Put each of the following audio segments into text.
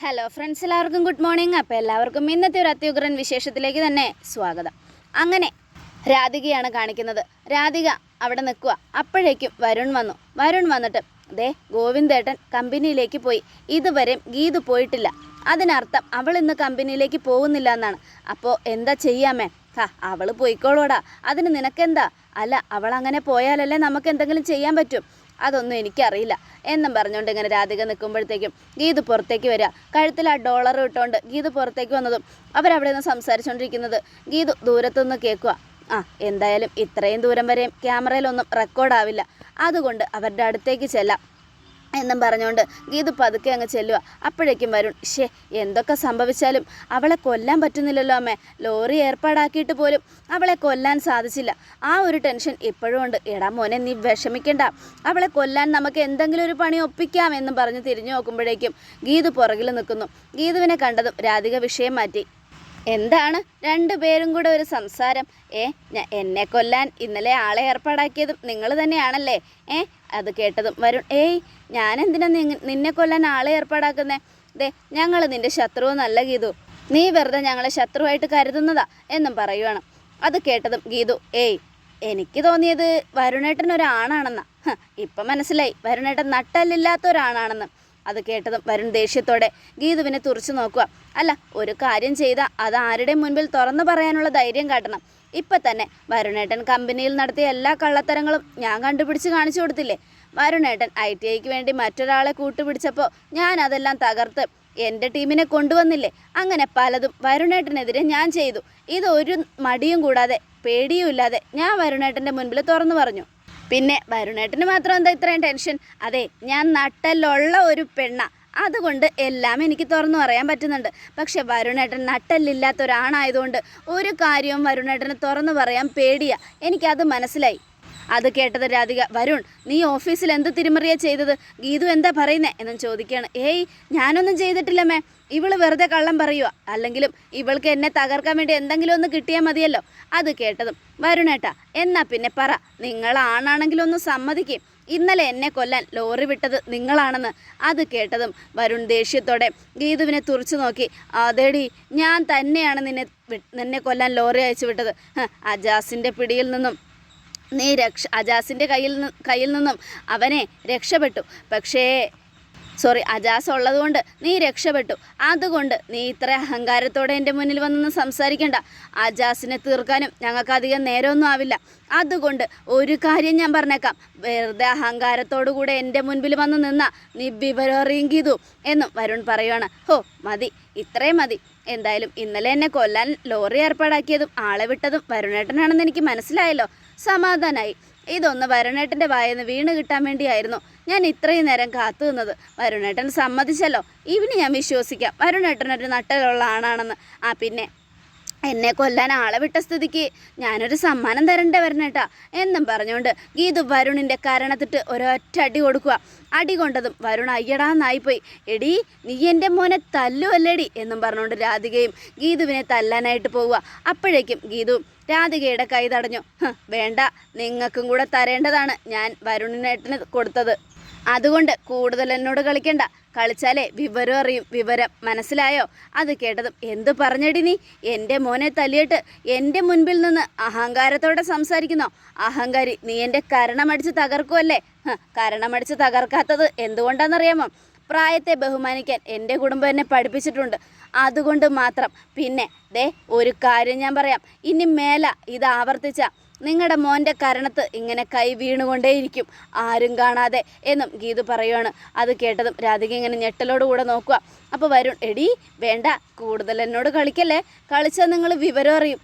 Hello friends എല്ലാവർക്കും good morning അപ്പോൾ എല്ലാവർക്കും ഇന്നത്തെ ഒരു അത്യുഗ്രൻ വിശേഷത്തിലേക്ക് തന്നെ സ്വാഗതം. അങ്ങനെ രാധികയാണ് കാണിക്കുന്നത്. രാധിക അവിടെ നിൽക്കുക. അപ്പോഴേക്കും വരുൺ വന്നു. വരുൺ വന്നിട്ട് ദേ ഗോവിന്ദേട്ടൻ കമ്പനിയിലേക്ക് പോയി. ഇതുവരെയും ഗീത് പോയിട്ടില്ല. അതിനർത്ഥം അവൾ ഇന്ന് കമ്പനിയിലേക്ക് പോകുന്നില്ല എന്നാണ്. അപ്പോൾ എന്താ ചെയ്യാമേ ഹാ അവൾ പോയിക്കോളൂടാ. അതിന് നിനക്കെന്താ? അല്ല അവൾ അങ്ങനെ പോയാലല്ലേ നമുക്ക് എന്തെങ്കിലും ചെയ്യാൻ പറ്റും. അതൊന്നും എനിക്കറിയില്ല. എന്നും പറഞ്ഞുകൊണ്ട് ഇങ്ങനെ രാധിക നിൽക്കുമ്പോഴത്തേക്കും ഗീത് പുറത്തേക്ക് വരിക. കഴുത്തിൽ ആ ഡോളർ ഇട്ടുകൊണ്ട് ഗീത് പുറത്തേക്ക് വന്നതും അവരവിടെ നിന്ന് സംസാരിച്ചുകൊണ്ടിരിക്കുന്നത് ഗീത് ദൂരത്തുനിന്ന് കേൾക്കുക. ആ എന്തായാലും ഇത്രയും ദൂരം വരെയും ക്യാമറയിലൊന്നും റെക്കോർഡാവില്ല അതുകൊണ്ട് അവരുടെ അടുത്തേക്ക് ചെല്ലാം. എന്നും പറഞ്ഞുകൊണ്ട് ഗീതു പതുക്കെ അങ്ങ് ചെല്ലുക അപ്പോഴേക്കും വരുൺ ഷേ എന്തൊക്കെ സംഭവിച്ചാലും അവളെ കൊല്ലാൻ പറ്റുന്നില്ലല്ലോ അമ്മേ. ലോറി ഏർപ്പാടാക്കിയിട്ട് പോലും അവളെ കൊല്ലാൻ സാധിച്ചില്ല. ആ ഒരു ടെൻഷൻ ഇപ്പോഴും ഉണ്ട്. എടാ മോനെ നീ വിഷമിക്കണ്ട. അവളെ കൊല്ലാൻ നമുക്ക് എന്തെങ്കിലും ഒരു പണി ഒപ്പിക്കാം എന്നും പറഞ്ഞ് തിരിഞ്ഞു നോക്കുമ്പോഴേക്കും ഗീതു പുറകിൽ നിൽക്കുന്നു. ഗീതുവിനെ കണ്ടതും രാധിക വിഷയം മാറ്റി. എന്താണ് രണ്ടു പേരും കൂടെ ഒരു സംസാരം? ഏ എന്നെ കൊല്ലാൻ ഇന്നലെ ആളെ ഏർപ്പാടാക്കിയതും നിങ്ങൾ തന്നെയാണല്ലേ? ഏ അത് കേട്ടതും വരുൺ ഏയ് ഞാൻ എന്തിനാ നിന്നെ കൊല്ലാൻ ആളെ ഏർപ്പാടാക്കുന്നേ? ദേ ഞങ്ങൾ നിന്റെ ശത്രുവ് നല്ല ഗീതു. നീ വെറുതെ ഞങ്ങളെ ശത്രുവായിട്ട് കരുതുന്നതാ എന്നും പറയുവാണ്. അത് കേട്ടതും ഗീതു ഏയ് എനിക്ക് തോന്നിയത് വരുണേട്ടൻ ഒരാണാണെന്നാ. ഇപ്പം മനസ്സിലായി. വരുണേട്ടൻ നട്ടല്ലില്ലാത്ത ഒരാണാണെന്ന്. അത് കേട്ടതും വരുൺ ദേഷ്യത്തോടെ ഗീതുവിനെ തുറച്ചു നോക്കുക. അല്ല ഒരു കാര്യം ചെയ്ത അത് ആരുടെ മുൻപിൽ തുറന്നു പറയാനുള്ള ധൈര്യം കാട്ടണം. ഇപ്പം തന്നെ വരുണേട്ടൻ കമ്പനിയിൽ നടത്തിയ എല്ലാ കള്ളത്തരങ്ങളും ഞാൻ കണ്ടുപിടിച്ച് കാണിച്ചു കൊടുത്തില്ലേ? വരുണേട്ടൻ ഐ ടി ഐക്ക് വേണ്ടി മറ്റൊരാളെ കൂട്ടുപിടിച്ചപ്പോൾ ഞാൻ അതെല്ലാം തകർത്ത് എന്റെ ടീമിനെ കൊണ്ടുവന്നില്ലേ? അങ്ങനെ പലതും വരുണേട്ടനെതിരെ ഞാൻ ചെയ്തു. ഇത് ഒരു മടിയും കൂടാതെ പേടിയും ഇല്ലാതെ ഞാൻ വരുണേട്ടന്റെ മുൻപിൽ തുറന്നു പറഞ്ഞു. പിന്നെ വരുണേട്ടന് മാത്രം എന്താ ഇത്രയും ടെൻഷൻ അതെ ഞാൻ നട്ടലുള്ള ഒരു പെണ്ണ. അതുകൊണ്ട് എല്ലാം എനിക്ക് തുറന്നു പറയാൻ പറ്റുന്നുണ്ട്. പക്ഷെ വരുണേട്ടൻ നട്ടല്ലില്ലാത്ത ഒരാണായതുകൊണ്ട് ഒരു കാര്യവും വരുണേട്ടന് തുറന്നു പറയാൻ പേടിയാ. എനിക്കത് മനസ്സിലായി. അത് കേട്ടത് രാധിക വരുൺ നീ ഓഫീസിൽ എന്ത് തിരിമറിയാ ചെയ്തത്? ഗീതു എന്താ പറയുന്നേ? എന്നും ചോദിക്കുകയാണ്. ഏയ് ഞാനൊന്നും ചെയ്തിട്ടില്ലമ്മേ ഇവൾ വെറുതെ കള്ളം പറയുക അല്ലെങ്കിലും ഇവൾക്ക് എന്നെ തകർക്കാൻ വേണ്ടി എന്തെങ്കിലും ഒന്ന് കിട്ടിയാൽ മതിയല്ലോ. അത് കേട്ടതും വരുണേട്ടാ എന്നാ പിന്നെ പറ. നിങ്ങളാണാണെങ്കിലും ഒന്ന് സമ്മതിക്കും. ഇന്നലെ എന്നെ കൊല്ലാൻ ലോറി വിട്ടത് നിങ്ങളാണെന്ന്. അത് കേട്ടതും വരുൺ ദേഷ്യത്തോടെ ഗീതുവിനെ തുറച്ചു നോക്കി. അതേടി ഞാൻ തന്നെയാണ് നിന്നെ നിന്നെ കൊല്ലാൻ ലോറി അയച്ചു വിട്ടത്. അജാസിന്റെ പിടിയിൽ നിന്നും നീ രക്ഷ അജാസിന്റെ കയ്യിൽ കയ്യിൽ നിന്നും അവനെ രക്ഷപ്പെട്ടു. പക്ഷേ സോറി അജാസ് ഉള്ളതുകൊണ്ട് നീ രക്ഷപ്പെട്ടു. അതുകൊണ്ട് നീ ഇത്ര അഹങ്കാരത്തോടെ എന്റെ മുന്നിൽ വന്നൊന്നും സംസാരിക്കണ്ട. അജാസിനെ തീർക്കാനും ഞങ്ങൾക്ക് അധികം നേരമൊന്നും ആവില്ല. അതുകൊണ്ട് ഒരു കാര്യം ഞാൻ പറഞ്ഞേക്കാം. വെറുതെ അഹങ്കാരത്തോടു കൂടെ എന്റെ മുൻപിൽ വന്ന് നിന്ന നീ വിവരം ചെയ്തു എന്നും വരുൺ പറയുവാണ്. ഹോ മതി ഇത്രയും മതി. എന്തായാലും ഇന്നലെ എന്നെ കൊല്ലാൻ ലോറി ഏർപ്പാടാക്കിയതും ആളെ വിട്ടതും വരുണേട്ടനാണെന്ന് എനിക്ക് മനസ്സിലായല്ലോ. സമാധാനായി. ഇതൊന്ന് വരുണേട്ടന്റെ വായെന്ന് വീണ് കിട്ടാൻ വേണ്ടിയായിരുന്നു. ഞാൻ ഇത്രയും നേരം കാത്തു നിന്നത് വരുണേട്ടൻ സമ്മതിച്ചല്ലോ. ഇവന് ഞാൻ വിശ്വസിക്കാം. വരുണേട്ടൻ ഒരു നട്ടലുള്ള ആണാണെന്ന്. ആ പിന്നെ എന്നെ കൊല്ലാൻ ആളെ വിട്ട സ്ഥിതിക്ക് ഞാനൊരു സമ്മാനം തരണ്ടേ വരണേട്ടാ. എന്നും പറഞ്ഞുകൊണ്ട് ഗീതു വരുണിന്റെ കരണത്തിട്ട് ഒരൊറ്റ അടി കൊടുക്കുക. അടി കൊണ്ടതും വരുൺ അയ്യടാന്നായിപ്പോയി എടി നീ എന്റെ മോനെ തല്ലുവല്ലേടി എന്നും പറഞ്ഞുകൊണ്ട് രാധികയും ഗീതുവിനെ തല്ലാനായിട്ട് പോവുക. അപ്പോഴേക്കും ഗീതു രാധികയുടെ കൈ തടഞ്ഞു. വേണ്ട നിങ്ങൾക്കും കൂടെ തരേണ്ടതാണ് ഞാൻ വരുണിനേട്ടന് കൊടുത്തത്. അതുകൊണ്ട് കൂടുതൽ എന്നോട് കളിക്കണ്ട. കളിച്ചാലേ വിവരം അറിയും. വിവരം മനസ്സിലായോ? അത് കേട്ടതും എന്ത് പറഞ്ഞടി നീ? എന്റെ മോനെ തല്ലിയിട്ട് എന്റെ മുൻപിൽ നിന്ന് അഹങ്കാരത്തോടെ സംസാരിക്കുന്നോ? അഹങ്കാരി നീ എന്റെ കരണമടിച്ച് തകർക്കുമല്ലേ കരണമടിച്ച് തകർക്കാത്തത് എന്തുകൊണ്ടാണെന്നറിയാമോ? പ്രായത്തെ ബഹുമാനിക്കാൻ എന്റെ കുടുംബം എന്നെ പഠിപ്പിച്ചിട്ടുണ്ട്. അതുകൊണ്ട് മാത്രം. പിന്നെ ദേ ഒരു കാര്യം ഞാൻ പറയാം. ഇനി മേല ഇത് ആവർത്തിച്ച നിങ്ങളുടെ മോന്റെ കരണത്ത് ഇങ്ങനെ കൈ വീണുകൊണ്ടേയിരിക്കും. ആരും കാണാതെ എന്നും ഗീതു പറയുവാണ്. അത് കേട്ടതും രാധിക ഇങ്ങനെ ഞെട്ടലോടുകൂടെ നോക്കുക അപ്പോൾ വരുൺ എടി വേണ്ട കൂടുതൽ എന്നോട് കളിക്കല്ലേ? കളിച്ചാൽ നിങ്ങൾ വിവരം അറിയും.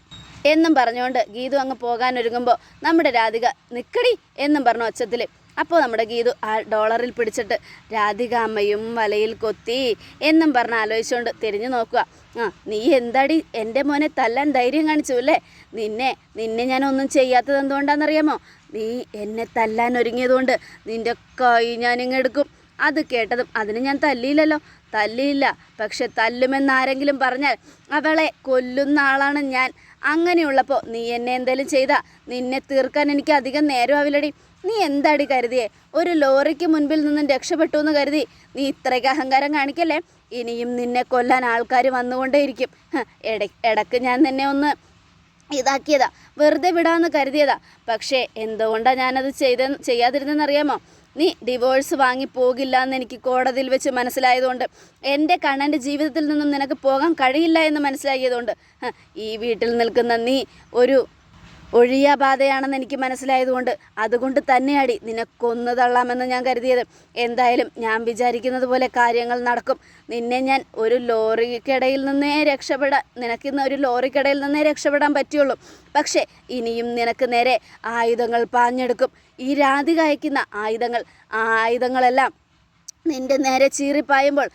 എന്നും പറഞ്ഞുകൊണ്ട് ഗീതു അങ്ങ് പോകാനൊരുങ്ങുമ്പോൾ നമ്മുടെ രാധിക നിക്കടി എന്നും പറഞ്ഞു ഒച്ചത്തിൽ അപ്പോൾ നമ്മുടെ ഗീതു ആ ഡോളറിൽ പിടിച്ചിട്ട് രാധിക അമ്മയും വലയിൽ കൊത്തി എന്നും പറഞ്ഞ് ആലോചിച്ചുകൊണ്ട് തിരിഞ്ഞു നോക്കുക. ആ നീ എന്താടി എന്റെ മോനെ തല്ലാൻ ധൈര്യം കാണിച്ചു അല്ലേ? നിന്നെ നിന്നെ ഞാൻ ഒന്നും ചെയ്യാത്തത് എന്തുകൊണ്ടാണെന്നറിയാമോ? നീ എന്നെ തല്ലാൻ ഒരുങ്ങിയതുകൊണ്ട് നിന്റെ കൈ ഞാനിങ്ങെടുക്കും അത് കേട്ടതും അതിന് ഞാൻ തല്ലിയില്ലല്ലോ. തല്ലിയില്ല പക്ഷെ തല്ലുമെന്നാരെങ്കിലും പറഞ്ഞാൽ അവളെ കൊല്ലുന്ന ആളാണ് ഞാൻ. അങ്ങനെയുള്ളപ്പോൾ നീ എന്നെ എന്തേലും ചെയ്താൽ നിന്നെ തീർക്കാൻ എനിക്ക് അധികം നേരമാവില്ലടി. നീ എന്താടി കരുതിയേ ഒരു ലോറിക്ക് മുൻപിൽ നിന്നും രക്ഷപ്പെട്ടു എന്ന് കരുതി. നീ ഇത്രയ്ക്ക് അഹങ്കാരം കാണിക്കല്ലേ? ഇനിയും നിന്നെ കൊല്ലാൻ ആൾക്കാർ വന്നുകൊണ്ടേയിരിക്കും. ഇട ഇടയ്ക്ക് ഞാൻ നിന്നെ ഒന്ന് ഇതാക്കിയതാ. വെറുതെ വിടാമെന്ന് കരുതിയതാ. പക്ഷേ എന്തുകൊണ്ടാണ് ഞാനത് ചെയ്ത ചെയ്യാതിരുന്നെന്നറിയാമോ? നീ ഡിവോഴ്സ് വാങ്ങി പോകില്ല എന്ന് എനിക്ക് കോടതിയിൽ വെച്ച് മനസ്സിലായതുകൊണ്ട്. എന്റെ കണ്ണന്റെ ജീവിതത്തിൽ നിന്നും നിനക്ക് പോകാൻ കഴിയില്ല എന്ന് മനസ്സിലാക്കിയതുകൊണ്ട്. ഈ വീട്ടിൽ നിൽക്കുന്ന നീ ഒരു ഒഴിയാബാധയാണെന്ന് എനിക്ക് മനസ്സിലായതുകൊണ്ട് അതുകൊണ്ട് തന്നെയാടി നിന്നെ തള്ളാമെന്ന് ഞാൻ കരുതിയത്. എന്തായാലും ഞാൻ വിചാരിക്കുന്നത് പോലെ കാര്യങ്ങൾ നടക്കും. നിന്നെ ഞാൻ ഒരു ലോറിക്കിടയിൽ നിന്നേ രക്ഷപ്പെടാൻ നിനക്കിന്ന് ഒരു ലോറിക്കിടയിൽ നിന്നേ രക്ഷപ്പെടാൻ പറ്റുള്ളൂ. പക്ഷേ ഇനിയും നിനക്ക് നേരെ ആയുധങ്ങൾ പാഞ്ഞെടുക്കും. ഈ രാധിക അയക്കുന്ന ആയുധങ്ങൾ ആ ആയുധങ്ങളെല്ലാം നിന്റെ നേരെ ചീറിപ്പായുമ്പോൾ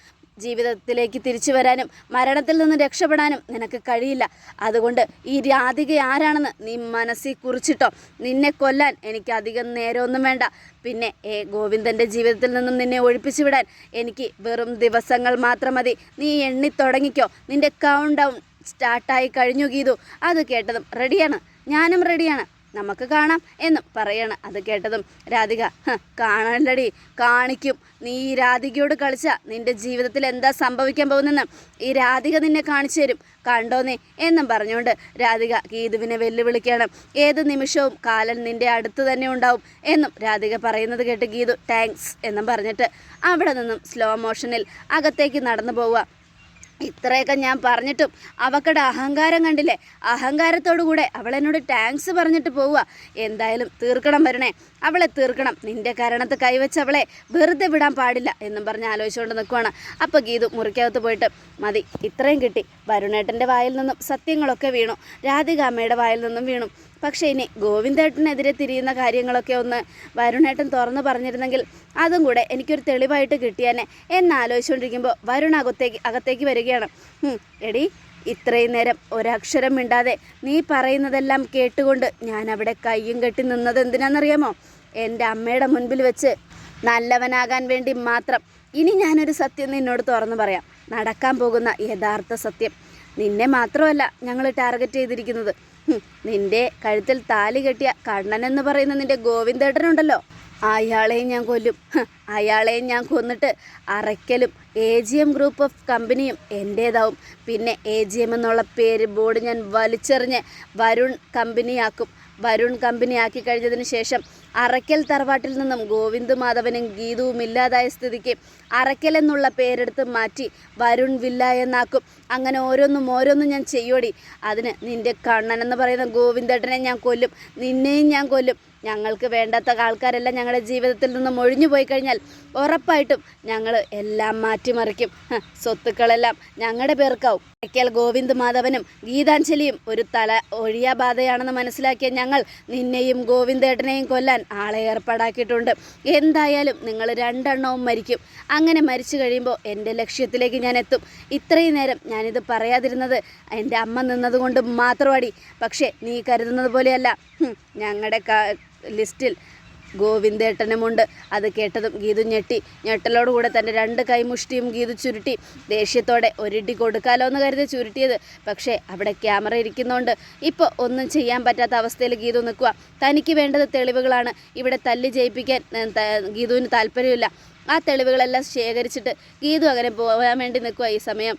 ജീവിതത്തിലേക്ക് തിരിച്ചു വരാനും മരണത്തിൽ നിന്ന് രക്ഷപ്പെടാനും നിനക്ക് കഴിയില്ല. അതുകൊണ്ട് ഈ രാധിക ആരാണെന്ന് നീ മനസ്സിൽ കുറിച്ചിട്ടോ? നിന്നെ കൊല്ലാൻ എനിക്ക് അധികം നേരമൊന്നും വേണ്ട. പിന്നെ ഏ ഗോവിന്ദന്റെ ജീവിതത്തിൽ നിന്നും നിന്നെ ഒഴിപ്പിച്ചു വിടാൻ എനിക്ക് വെറും ദിവസങ്ങൾ മാത്രം മതി. നീ എണ്ണി തുടങ്ങിക്കോ. നിന്റെ കൗണ്ട് ഡൗൺ സ്റ്റാർട്ടായി കഴിഞ്ഞു ഗീതു. അത് കേട്ടതും റെഡിയാണ് ഞാനും റെഡിയാണ് നമുക്ക് കാണാം എന്നും പറയാണ്. അത് കേട്ടതും രാധിക "ഹ്, കാണണ്ടടി കാണിക്കും. നീ ഈ രാധികയോട് കളിച്ച നിന്റെ ജീവിതത്തിൽ എന്താ സംഭവിക്കാൻ പോകുന്നെന്ന് ഈ രാധിക നിന്നെ കാണിച്ചു തരും. കണ്ടോന്നേ എന്നും പറഞ്ഞുകൊണ്ട് രാധിക ഗീതുവിനെ വെല്ലുവിളിക്കുകയാണ്. ഏത് നിമിഷവും കാലൻ നിന്റെ അടുത്ത് തന്നെ ഉണ്ടാവും എന്നും രാധിക പറയുന്നത് കേട്ട് ഗീതു താങ്ക്സ് എന്നും പറഞ്ഞിട്ട് അവിടെ നിന്നും സ്ലോ മോഷനിൽ അകത്തേക്ക് നടന്നു പോവുക. ഇത്രയൊക്കെ ഞാൻ പറഞ്ഞിട്ടും അവക്കടെ അഹങ്കാരം കണ്ടില്ലേ? അഹങ്കാരത്തോടു കൂടെ അവൾ എന്നോട് ടാങ്ക്സ് പറഞ്ഞിട്ട് പോവുക. എന്തായാലും തീർക്കണം വരണേ. അവളെ തീർക്കണം. നിന്റെ കാരണത്ത് കൈവച്ച് അവളെ വെറുതെ വിടാൻ പാടില്ല എന്നും പറഞ്ഞ് ആലോചിച്ചുകൊണ്ട് നിൽക്കുവാണ് അപ്പോൾ ഗീതു മുറിക്കകത്ത് പോയിട്ട് മതി ഇത്രയും കിട്ടി. വരുണേട്ടന്റെ വായിൽ നിന്നും സത്യങ്ങളൊക്കെ വീണു. രാധികാമ്മയുടെ വായിൽ നിന്നും വീണു. പക്ഷേ ഇനി ഗോവിന്ദേട്ടനെതിരെ തിരിയുന്ന കാര്യങ്ങളൊക്കെ ഒന്ന് വരുണേട്ടൻ തുറന്നു പറഞ്ഞിരുന്നെങ്കിൽ അതും കൂടെ എനിക്കൊരു തെളിവായിട്ട് കിട്ടിയാനെ എന്നാലോചിച്ചുകൊണ്ടിരിക്കുമ്പോൾ വരുൺ അകത്തേക്ക് അകത്തേക്ക് വരികയാണ്. "ഹും, എടി ഇത്രയും നേരം ഒരക്ഷരം മിണ്ടാതെ നീ പറയുന്നതെല്ലാം കേട്ടുകൊണ്ട് ഞാൻ അവിടെ കയ്യും കെട്ടി നിന്നത് എന്തിനാണെന്നറിയാമോ? എന്റെ അമ്മയുടെ മുൻപിൽ വെച്ച് നല്ലവനാകാൻ വേണ്ടി മാത്രം ഇനി ഞാനൊരു സത്യം നിന്നോട് തുറന്നു പറയാം. നടക്കാൻ പോകുന്ന യഥാർത്ഥ സത്യം. നിന്നെ മാത്രമല്ല ഞങ്ങൾ ടാർഗറ്റ് ചെയ്തിരിക്കുന്നത്. നിന്റെ കഴുത്തിൽ താലി കെട്ടിയ കണ്ണൻ എന്ന് പറയുന്ന നിന്റെ ഗോവിന്ദേട്ടനുണ്ടല്ലോ. അയാളെയും ഞാൻ കൊല്ലും. അയാളെയും ഞാൻ കൊന്നിട്ട് അറയ്ക്കലും A G M group of കമ്പനിയും എന്റേതാവും പിന്നെ എ ജി എം എന്നുള്ള പേര് ബോർഡ് ഞാൻ വലിച്ചെറിഞ്ഞ് വരുൺ കമ്പനിയാക്കും വരുൺ കമ്പനിയാക്കി കഴിഞ്ഞതിന് ശേഷം അറയ്ക്കൽ തറവാട്ടിൽ നിന്നും ഗോവിന്ദ് മാധവനും ഗീതുവും ഇല്ലാതായ സ്ഥിതിക്ക് അറയ്ക്കൽ എന്നുള്ള പേരെടുത്ത് മാറ്റി വരുൺ വില്ല എന്നാക്കും. അങ്ങനെ ഓരോന്നും ഓരോന്നും ഞാൻ ചെയ്യോടി. അതിന് നിന്റെ കണ്ണൻ എന്ന് പറയുന്ന ഗോവിന്ദേട്ടനെ ഞാൻ കൊല്ലും. നിന്നെയും ഞാൻ കൊല്ലും. ഞങ്ങൾക്ക് വേണ്ടാത്ത ആൾക്കാരെല്ലാം ഞങ്ങളുടെ ജീവിതത്തിൽ നിന്നും ഒഴിഞ്ഞു പോയി കഴിഞ്ഞാൽ ഉറപ്പായിട്ടും ഞങ്ങൾ എല്ലാം മാറ്റിമറിക്കും. സ്വത്തുക്കളെല്ലാം ഞങ്ങളുടെ പേർക്കാവും. അറയ്ക്കൽ ഗോവിന്ദ് മാധവനും ഗീതാഞ്ജലിയും ഒരു തല ഒഴിയാ ബാധയാണെന്ന് മനസ്സിലാക്കിയ ഞങ്ങൾ നിന്നെയും ഗോവിന്ദേട്ടനെയും കൊല്ലാൻ ആളെ ഏർപ്പാടാക്കിയിട്ടുണ്ട്. എന്തായാലും നിങ്ങൾ രണ്ടെണ്ണവും മരിക്കും. അങ്ങനെ മരിച്ചു കഴിയുമ്പോൾ എന്റെ ലക്ഷ്യത്തിലേക്ക് ഞാൻ എത്തും. ഇത്രയും നേരം ഞാനിത് പറയാതിരുന്നത് എന്റെ അമ്മ നിന്നതുകൊണ്ട് മാത്രമടി. പക്ഷേ നീ കരുതുന്നത് പോലെയല്ല. ഞങ്ങളുടെ ലിസ്റ്റിൽ ഗോവിന്ദേട്ടനുമുണ്ട്. അത് കേട്ടതും ഗീതു ഞെട്ടി. ഞെട്ടലോടുകൂടെ തന്റെ രണ്ട് കൈമുഷ്ടിയും ഗീതു ചുരുട്ടി. ദേഷ്യത്തോടെ ഒരിടി കൊടുക്കാലോ എന്ന് കരുതി ചുരുട്ടിയത്. പക്ഷേ അവിടെ ക്യാമറ ഇരിക്കുന്നതുകൊണ്ട് ഇപ്പോൾ ഒന്നും ചെയ്യാൻ പറ്റാത്ത അവസ്ഥയിൽ ഗീതു നിൽക്കുക തനിക്ക് വേണ്ടത് തെളിവുകളാണ്. ഇവിടെ തല്ലി ജയിപ്പിക്കാൻ ഗീതുവിന് താല്പര്യമില്ല. ആ തെളിവുകളെല്ലാം ശേഖരിച്ചിട്ട് ഗീതു അങ്ങനെ പോകാൻ വേണ്ടി നിൽക്കുക ഈ സമയം.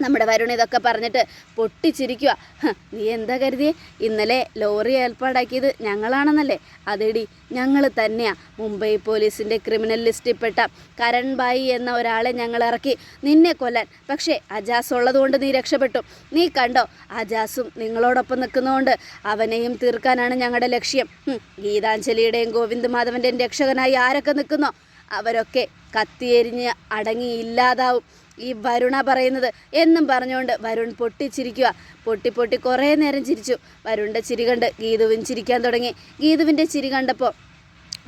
നമ്മുടെ വരുൺ ഇതൊക്കെ പറഞ്ഞിട്ട് പൊട്ടിച്ചിരിക്കുക "ഹ്, നീ എന്താ കരുതി ഇന്നലെ ലോറി ഏർപ്പാടാക്കിയത് ഞങ്ങളാണെന്നല്ലേ? അതെടി ഞങ്ങൾ തന്നെയാ. മുംബൈ പോലീസിന്റെ ക്രിമിനൽ ലിസ്റ്റിൽപ്പെട്ട കരൺ ബായി എന്ന ഒരാളെ ഞങ്ങൾ ഇറക്കി നിന്നെ കൊല്ലാൻ. പക്ഷേ അജാസ് ഉള്ളതുകൊണ്ട് നീ രക്ഷപ്പെട്ടു. നീ കണ്ടോ? അജാസും നിങ്ങളോടൊപ്പം നിൽക്കുന്നതുകൊണ്ട് അവനെയും തീർക്കാനാണ് ഞങ്ങളുടെ ലക്ഷ്യം. ഗീതാഞ്ജലിയുടെയും ഗോവിന്ദ് മാധവന്റെയും രക്ഷകനായി ആരൊക്കെ നിൽക്കുന്നോ? അവരൊക്കെ കത്തിയെരിഞ്ഞ് അടങ്ങി ഇല്ലാതാവും ഈ വരുണ പറയുന്നത്. എന്നും പറഞ്ഞുകൊണ്ട് വരുൺ പൊട്ടിച്ചിരിക്കുക പൊട്ടി പൊട്ടി കുറേ നേരം ചിരിച്ചു. വരുണിന്റെ ചിരി കണ്ട് ഗീതുവിൻ ചിരിക്കാൻ തുടങ്ങി. ഗീതുവിന്റെ ചിരി കണ്ടപ്പോൾ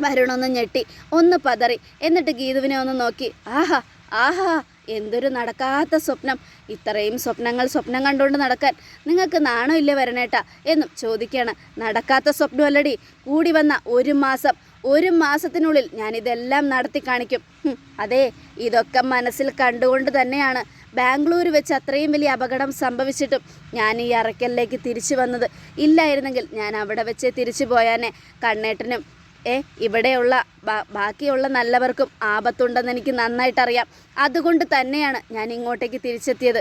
വരുണൊന്ന് ഞെട്ടി ഒന്ന് പതറി. എന്നിട്ട് ഗീതുവിനെ ഒന്ന് നോക്കി. ആഹാ ആഹാ എന്തൊരു നടക്കാത്ത സ്വപ്നം. ഇത്രയും സ്വപ്നങ്ങൾ സ്വപ്നം കണ്ടുകൊണ്ട് നടക്കാൻ നിങ്ങൾക്ക് നാണോ ഇല്ലേ വരണേട്ടാ? എന്നും ചോദിക്കുകയാണ് നടക്കാത്ത സ്വപ്നമല്ലടി. കൂടി വന്ന ഒരു മാസം ഒരു മാസത്തിനുള്ളിൽ ഞാൻ ഇതെല്ലാം നടത്തി കാണിക്കും. അതെ ഇതൊക്കെ മനസ്സിൽ കണ്ടുകൊണ്ട് തന്നെയാണ് ബാംഗ്ലൂർ വെച്ച് അത്രയും വലിയ അപകടം സംഭവിച്ചിട്ടും ഞാൻ ഈ അറയ്ക്കലിലേക്ക് തിരിച്ചു വന്നത്. ഇല്ലായിരുന്നെങ്കിൽ ഞാൻ അവിടെ വെച്ച് തിരിച്ചു പോയാനെ. കണ്ണേട്ടനും ഏ ഇവിടെയുള്ള ബാക്കിയുള്ള നല്ലവർക്കും ആപത്തുണ്ടെന്ന് എനിക്ക് നന്നായിട്ടറിയാം. അതുകൊണ്ട് തന്നെയാണ് ഞാൻ ഇങ്ങോട്ടേക്ക് തിരിച്ചെത്തിയത്.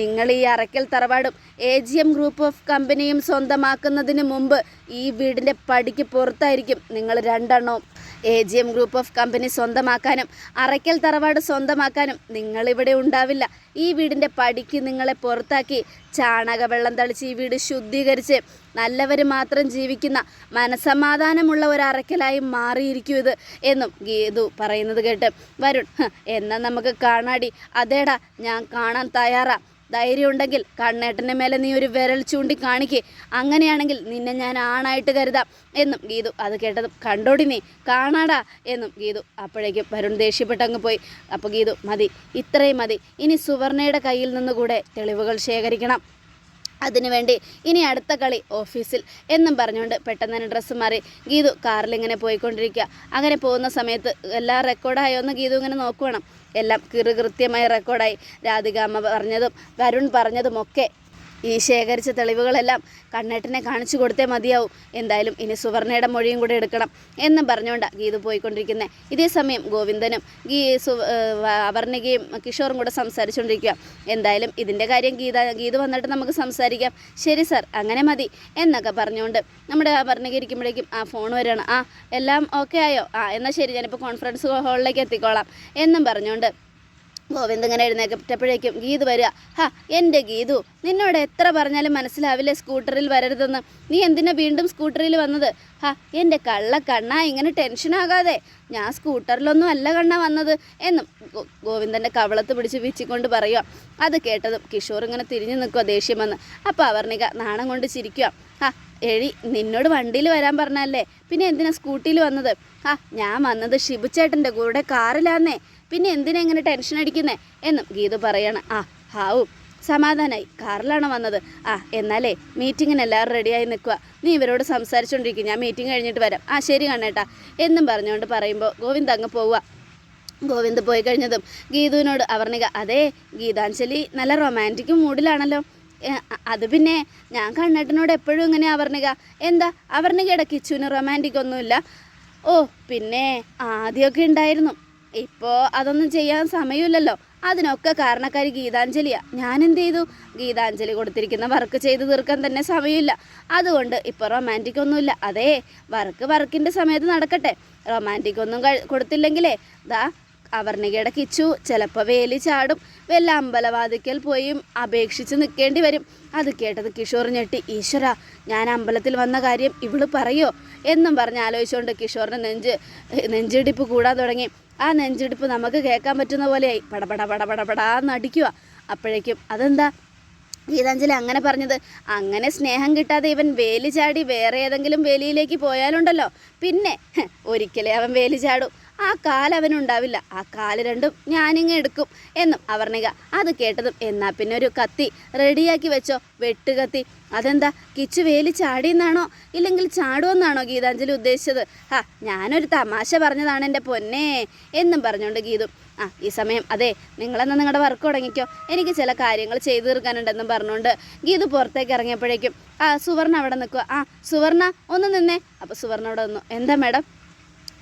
നിങ്ങൾ ഈ Arakkal തറവാടും A G M group of കമ്പനിയും സ്വന്തമാക്കുന്നതിന് മുമ്പ് ഈ വീടിന്റെ പടിക്ക് പുറത്തായിരിക്കും നിങ്ങൾ രണ്ടെണ്ണവും A G M group of company സ്വന്തമാക്കാനും Arakkal തറവാട് സ്വന്തമാക്കാനും നിങ്ങളിവിടെ ഉണ്ടാവില്ല. ഈ വീടിന്റെ പടിക്ക് നിങ്ങളെ പുറത്താക്കി ചാണകവെള്ളം തളിച്ച് ഈ വീട് ശുദ്ധീകരിച്ച് നല്ലവർ മാത്രം ജീവിക്കുന്ന മനസമാധാനമുള്ള ഒരു അറക്കലായി മാറിയിരിക്കും ഇത് എന്നും ഗീതു പറയുന്നത് കേട്ട്. വരുൺ എന്നാൽ നമുക്ക് കാണാടി. അതേടാ ഞാൻ കാണാൻ തയ്യാറാ. ധൈര്യമുണ്ടെങ്കിൽ കണ്ണേട്ടന്റെ മേലെ നീ ഒരു വിരൽ ചൂണ്ടി കാണിക്കേ. അങ്ങനെയാണെങ്കിൽ നിന്നെ ഞാൻ ആണായിട്ട് കരുതാം എന്നും ഗീതു അത് കേട്ടതും കണ്ടോടി നീ. കാണാടാ എന്നും ഗീതു അപ്പോഴേക്കും വരുൺ ദേഷ്യപ്പെട്ട് അങ്ങ് പോയി. അപ്പോൾ ഗീതു മതി ഇത്രയും മതി. ഇനി സുവർണയുടെ കയ്യിൽ നിന്ന് കൂടെ തെളിവുകൾ ശേഖരിക്കണം. അതിനുവേണ്ടി ഇനി അടുത്ത കളി ഓഫീസിൽ എന്നും പറഞ്ഞുകൊണ്ട് പെട്ടെന്ന് തന്നെ ഡ്രസ്സ് മാറി. ഗീതു കാറിൽ ഇങ്ങനെ പോയിക്കൊണ്ടിരിക്കുക. അങ്ങനെ പോകുന്ന സമയത്ത് എല്ലാം റെക്കോർഡായോ എന്ന് ഗീതു ഇങ്ങനെ നോക്കുവേണം. എല്ലാം കൃത്യമായി റെക്കോർഡായി രാധികാമ്മ പറഞ്ഞതും വരുൺ പറഞ്ഞതുമൊക്കെ ഈ ശേഖരിച്ച തെളിവുകളെല്ലാം കണ്ണേട്ടനെ കാണിച്ചു കൊടുത്തേ മതിയാവും. എന്തായാലും ഇനി സുവർണയുടെ മൊഴിയും കൂടെ എടുക്കണം എന്നും പറഞ്ഞുകൊണ്ട് ഗീതു പോയിക്കൊണ്ടിരിക്കുന്നത് ഇതേ സമയം ഗോവിന്ദനും ഗീ സു അവർണികയും കിഷോറും കൂടെ സംസാരിച്ചുകൊണ്ടിരിക്കുക എന്തായാലും ഇതിന്റെ കാര്യം ഗീത ഗീതു വന്നിട്ട് നമുക്ക് സംസാരിക്കാം. ശരി സാർ അങ്ങനെ മതി എന്നൊക്കെ പറഞ്ഞുകൊണ്ട് നമ്മുടെ അപർണിക ഇരിക്കുമ്പോഴേക്കും ആ ഫോൺ വരികയാണ് ആ എല്ലാം ഓക്കെ ആയോ? ആ എന്നാൽ ശരി ഞാനിപ്പോൾ കോൺഫറൻസ് ഹാളിലേക്ക് എത്തിക്കോളാം എന്നും പറഞ്ഞുകൊണ്ട് ഗോവിന്ദ് ഇങ്ങനെ എഴുന്നേക്കപ്പെട്ടപ്പോഴേക്കും ഗീതു വരിക. ഹാ എന്റെ ഗീതു നിന്നോട് എത്ര പറഞ്ഞാലും മനസ്സിലാവില്ലേ സ്കൂട്ടറിൽ വരരുതെന്ന്? നീ എന്തിനാ വീണ്ടും സ്കൂട്ടറിൽ വന്നത്? ഹാ എന്റെ കള്ള കണ്ണ ഇങ്ങനെ ടെൻഷനാകാതെ ഞാൻ സ്കൂട്ടറിലൊന്നും അല്ല കണ്ണ വന്നത് എന്നും ഗോവിന്ദന്റെ കവളത്ത് പിടിച്ച് വീച്ചിക്കൊണ്ട് പറയുക അത് കേട്ടതും കിഷോർ ഇങ്ങനെ തിരിഞ്ഞു നിൽക്കുക ദേഷ്യം വന്ന്. അപ്പോൾ അവർണിക നാണം കൊണ്ട് ചിരിക്കുക ആ എഴി നിന്നോട് വണ്ടിയിൽ വരാൻ പറഞ്ഞല്ലേ? പിന്നെ എന്തിനാ സ്കൂട്ടിയിൽ വന്നത്? ആ ഞാൻ വന്നത് ഷിബുച്ചേട്ടന്റെ കൂടെ കാറിലാന്നേ. പിന്നെ എന്തിനാ ഇങ്ങനെ ടെൻഷൻ അടിക്കുന്നേ? എന്നും ഗീതു പറയാണ്. ആ ഹാവും. സമാധാനായി. കാറിലാണ് വന്നത്. ആ എന്നാലേ മീറ്റിങ്ങിന് എല്ലാവരും റെഡിയായി നിൽക്കുക. നീ ഇവരോട് സംസാരിച്ചുകൊണ്ടിരിക്കും ഞാൻ മീറ്റിംഗ് കഴിഞ്ഞിട്ട് വരാം. ആ ശരി കണ്ണേട്ടാ. എന്നും പറഞ്ഞുകൊണ്ട് പറയുമ്പോൾ ഗോവിന്ദ് അങ്ങ് പോവുക. ഗോവിന്ദ് പോയി കഴിഞ്ഞതും ഗീതുവിനോട് അവർണിക അതെ ഗീതാഞ്ജലി നല്ല റൊമാന്റിക് മൂഡിലാണല്ലോ. അത് പിന്നെ ഞാൻ കണ്ണേട്ടനോട് എപ്പോഴും ഇങ്ങനെ അവർണിക. എന്താ? അവർണികയുടെ കിച്ചുവിന് റൊമാന്റിക് ഒന്നുമില്ല. ഓ പിന്നെ ആദ്യമൊക്കെ ഉണ്ടായിരുന്നു. ഇപ്പോൾ അതൊന്നും ചെയ്യാൻ സമയമില്ലല്ലോ. അതിനൊക്കെ കാരണക്കാരി ഗീതാഞ്ജലിയാ. ഞാൻ എന്ത് ചെയ്തു ഗീതാഞ്ജലി കൊടുത്തിരിക്കുന്ന വർക്ക് ചെയ്ത് തീർക്കാൻ തന്നെ സമയമില്ല. അതുകൊണ്ട് ഇപ്പോൾ റൊമാന്റിക് ഒന്നുമില്ല. അതേ വർക്ക് വർക്കിന്റെ സമയത്ത് നടക്കട്ടെ. റൊമാന്റിക് ഒന്നും കൊടുത്തില്ലെങ്കിലേ ദാ അവർണികയുടെ കിച്ചു ചിലപ്പോൾ വേലി ചാടും. വല്ല അമ്പലവാതിക്കൽ പോയി അപേക്ഷിച്ച് നിൽക്കേണ്ടി വരും. അത് കേട്ടത് കിഷോർ ഞെട്ടി. ഈശ്വര ഞാൻ അമ്പലത്തിൽ വന്ന കാര്യം ഇവൾ പറയോ? എന്നും പറഞ്ഞ് ആലോചിച്ചുകൊണ്ട് കിഷോറിന് നെഞ്ച് നെഞ്ചിടിപ്പ് കൂടാൻ തുടങ്ങി. ആ നെഞ്ചിടിപ്പ് നമുക്ക് കേൾക്കാൻ പറ്റുന്ന പോലെയായി പടപട പടപട പടാന്ന് അടിക്കുക. അപ്പോഴേക്കും അതെന്താ? ഗീതാഞ്ജലി അങ്ങനെ പറഞ്ഞത് അങ്ങനെ സ്നേഹം കിട്ടാതെ ഇവൻ വേലി ചാടി വേറെ ഏതെങ്കിലും വേലിയിലേക്ക് പോയാലുണ്ടല്ലോ. പിന്നെ ഒരിക്കലേ അവൻ വേലി ചാടും. ആ കാൽ അവനുണ്ടാവില്ല. ആ കാൽ രണ്ടും ഞാനിങ്ങ് എടുക്കും എന്നും അവർണിക അത് കേട്ടതും എന്നാ പിന്നെ ഒരു കത്തി റെഡിയാക്കി വെച്ചോ? വെട്ടുകത്തി അതെന്താ? കിച്ചു വേലി ചാടിയെന്നാണോ? ഇല്ലെങ്കിൽ ചാടുമെന്നാണോ ഗീതാഞ്ജലി ഉദ്ദേശിച്ചത്? ആ ഞാനൊരു തമാശ പറഞ്ഞതാണ് എന്റെ പൊന്നേ എന്നും പറഞ്ഞുകൊണ്ട് ഗീതു. ആ ഈ സമയം അതെ നിങ്ങളെന്നാ നിങ്ങളുടെ വർക്ക് തുടങ്ങിക്കോ? എനിക്ക് ചില കാര്യങ്ങൾ ചെയ്തു തീർക്കാനുണ്ടെന്നും പറഞ്ഞുകൊണ്ട് ഗീതു പുറത്തേക്ക് ഇറങ്ങിയപ്പോഴേക്കും ആ സുവർണ അവിടെ നിൽക്കുക ആ സുവർണ ഒന്ന് നിന്നേ. അപ്പോൾ സുവർണ അവിടെ നിന്നു. എന്താ മാഡം?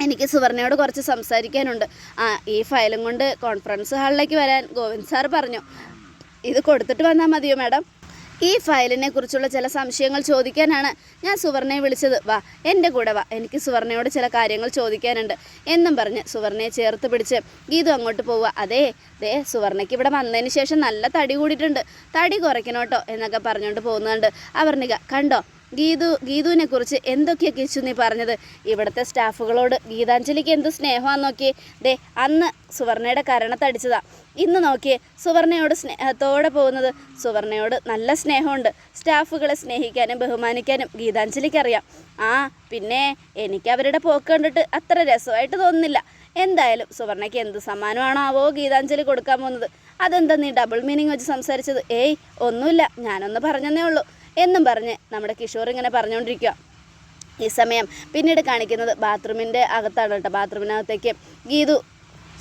എനിക്ക് സുവർണയോട് കുറച്ച് സംസാരിക്കാനുണ്ട്. ആ ഈ ഫയലും കൊണ്ട് കോൺഫറൻസ് ഹാളിലേക്ക് വരാൻ ഗോവിന്ദ് സാർ പറഞ്ഞു. ഇത് കൊടുത്തിട്ട് വന്നാൽ മതിയോ മാഡം ഈ ഫയലിനെ കുറിച്ചുള്ള ചില സംശയങ്ങൾ ചോദിക്കാനാണ് ഞാൻ സുവർണയെ വിളിച്ചത്. വാ എന്റെ കൂടെ വാ. എനിക്ക് സുവർണയോട് ചില കാര്യങ്ങൾ ചോദിക്കാനുണ്ട്. എന്നും പറഞ്ഞ് സുവർണയെ ചേർത്ത് പിടിച്ച് ഗീതു അങ്ങോട്ട് പോവുക. അതേ ദേ സുവർണയ്ക്ക് ഇവിടെ വന്നതിന് ശേഷം നല്ല തടി കൂടിയിട്ടുണ്ട്. തടി കുറയ്ക്കണോട്ടോ എന്നൊക്കെ പറഞ്ഞുകൊണ്ട് പോകുന്നുണ്ട്. അവർണിക കണ്ടോ? ഗീതു ഗീതുവിനെ കുറിച്ച് എന്തൊക്കെയാ കിച്ചു നീ പറഞ്ഞത്? ഇവിടുത്തെ സ്റ്റാഫുകളോട് ഗീതാഞ്ജലിക്ക് എന്ത് സ്നേഹമാണെന്ന് നോക്കിയേ. ദേ അന്ന് സുവർണയുടെ കരണത്തടിച്ചതാ ഇന്ന് നോക്കിയേ സുവർണയോട് സ്നേഹത്തോടെ പോകുന്നത്. സുവർണയോട് നല്ല സ്നേഹമുണ്ട്. സ്റ്റാഫുകളെ സ്നേഹിക്കാനും ബഹുമാനിക്കാനും ഗീതാഞ്ജലിക്ക് അറിയാം ആ പിന്നെ എനിക്ക് അവരുടെ പോക്ക് കണ്ടിട്ട് അത്ര രസമായിട്ട് തോന്നുന്നില്ല. എന്തായാലും സുവർണയ്ക്ക് എന്ത് സമ്മാനമാണോ ആവോ ഗീതാഞ്ജലി കൊടുക്കാൻ പോകുന്നത്? അതെന്താ നീ ഡബിൾ മീനിങ് വെച്ച് സംസാരിച്ചത്? ഏയ് ഒന്നുമില്ല. ഞാനൊന്ന് പറഞ്ഞതേ ഉള്ളൂ. എന്നും പറഞ്ഞ് നമ്മുടെ കിഷോർ ഇങ്ങനെ പറഞ്ഞുകൊണ്ടിരിക്കുക ഈ സമയം പിന്നീട് കാണിക്കുന്നത് ബാത്റൂമിന്റെ അകത്താണ് കേട്ടോ. ബാത്റൂമിനകത്തേക്ക് ഗീതു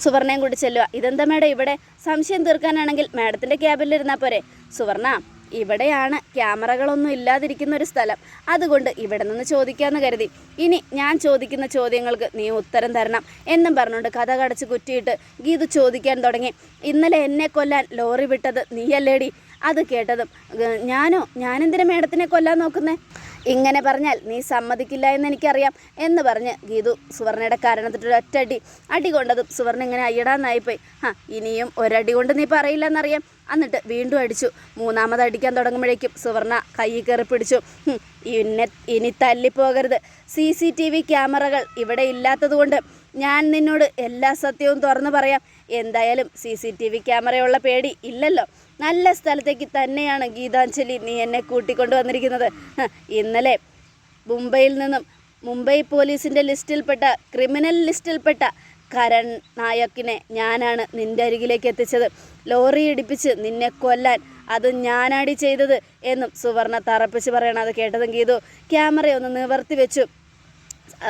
സുവർണയും കൂടി ചെല്ലുക ഇതെന്താ മേഡം ഇവിടെ? സംശയം തീർക്കാനാണെങ്കിൽ മാഡത്തിന്റെ ക്യാബിലിരുന്നാൽ പോരെ. സുവർണ ഇവിടെയാണ് ക്യാമറകളൊന്നും ഇല്ലാതിരിക്കുന്ന ഒരു സ്ഥലം. അതുകൊണ്ട് ഇവിടെ നിന്ന് ചോദിക്കാമെന്ന് കരുതി. ഇനി ഞാൻ ചോദിക്കുന്ന ചോദ്യങ്ങൾക്ക് നീ ഉത്തരം തരണം എന്നും പറഞ്ഞുകൊണ്ട് കഥ കടച്ച് കുറ്റിയിട്ട് ഗീതു ചോദിക്കാൻ തുടങ്ങി. ഇന്നലെ എന്നെ കൊല്ലാൻ ലോറി വിട്ടത് നീയല്ലേടി? അത് കേട്ടതും. "ഏ, ഞാനോ? ഞാനെന്തിനു മേഡത്തിനെ കൊല്ലാൻ നോക്കുന്നേ? ഇങ്ങനെ പറഞ്ഞാൽ നീ സമ്മതിക്കില്ല എന്ന് എനിക്കറിയാം എന്ന് പറഞ്ഞ് ഗീതു സുവർണയുടെ കാരണത്തിട്ട് ഒറ്റടി അടി കൊണ്ടതും സുവർണ ഇങ്ങനെ അയ്യടാന്നായിപ്പോയി. ആ ഇനിയും ഒരടി കൊണ്ട് നീ പറയില്ലെന്നറിയാം. എന്നിട്ട് വീണ്ടും അടിച്ചു. മൂന്നാമത് അടിക്കാൻ തുടങ്ങുമ്പോഴേക്കും സുവർണ കൈ കയറി പിടിച്ചു. "ഹും, ഇന്നെ ഇനി തല്ലിപ്പോകരുത്. സി സി ടി വി ക്യാമറകൾ ഇവിടെ ഇല്ലാത്തതുകൊണ്ട് ഞാൻ നിന്നോട് എല്ലാ സത്യവും തുറന്നു പറയാം. എന്തായാലും സി സി ടി വി ക്യാമറയുള്ള പേടി ഇല്ലല്ലോ. നല്ല സ്ഥലത്തേക്ക് തന്നെയാണ് ഗീതാഞ്ജലി നീ എന്നെ കൂട്ടിക്കൊണ്ടു വന്നിരിക്കുന്നത്. ഇന്നലെ മുംബൈയിൽ നിന്നും മുംബൈ പോലീസിന്റെ ലിസ്റ്റിൽപ്പെട്ട ക്രിമിനൽ ലിസ്റ്റിൽപ്പെട്ട കരൺ നായക്കിനെ ഞാനാണ് നിന്റെ അരികിലേക്ക് എത്തിച്ചത്. ലോറി ഇടിപ്പിച്ച് നിന്നെ കൊല്ലാൻ അത് ഞാനാടി ചെയ്തത് എന്നും സുവർണ തറപ്പിച്ച് പറയണം. അത് കേട്ടതും ഗീതു. ക്യാമറയൊന്ന് നിവർത്തി വെച്ചു.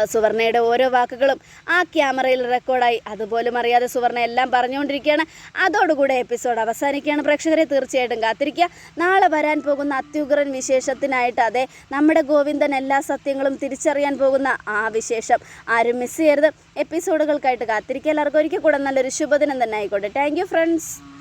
സുവർണയുടെ ഓരോ വാക്കുകളും ആ ക്യാമറയിൽ റെക്കോർഡായി. അതുപോലും അറിയാതെ സുവർണ എല്ലാം പറഞ്ഞുകൊണ്ടിരിക്കുകയാണ്. അതോടുകൂടെ എപ്പിസോഡ് അവസാനിക്കുകയാണ്. പ്രേക്ഷകരെ തീർച്ചയായിട്ടും കാത്തിരിക്കുക. നാളെ വരാൻ പോകുന്ന അത്യുഗ്രൻ വിശേഷത്തിനായിട്ട് അതെ നമ്മുടെ ഗോവിന്ദൻ എല്ലാ സത്യങ്ങളും തിരിച്ചറിയാൻ പോകുന്ന ആ വിശേഷം ആരും മിസ് ചെയ്യരുത്. എപ്പിസോഡുകൾക്കായിട്ട് കാത്തിരിക്കുക. എല്ലാവർക്കും ഒരിക്കൽ കൂടെ നല്ലൊരു ശുഭദിനം തന്നെ ആയിക്കോട്ടെ. Thank friends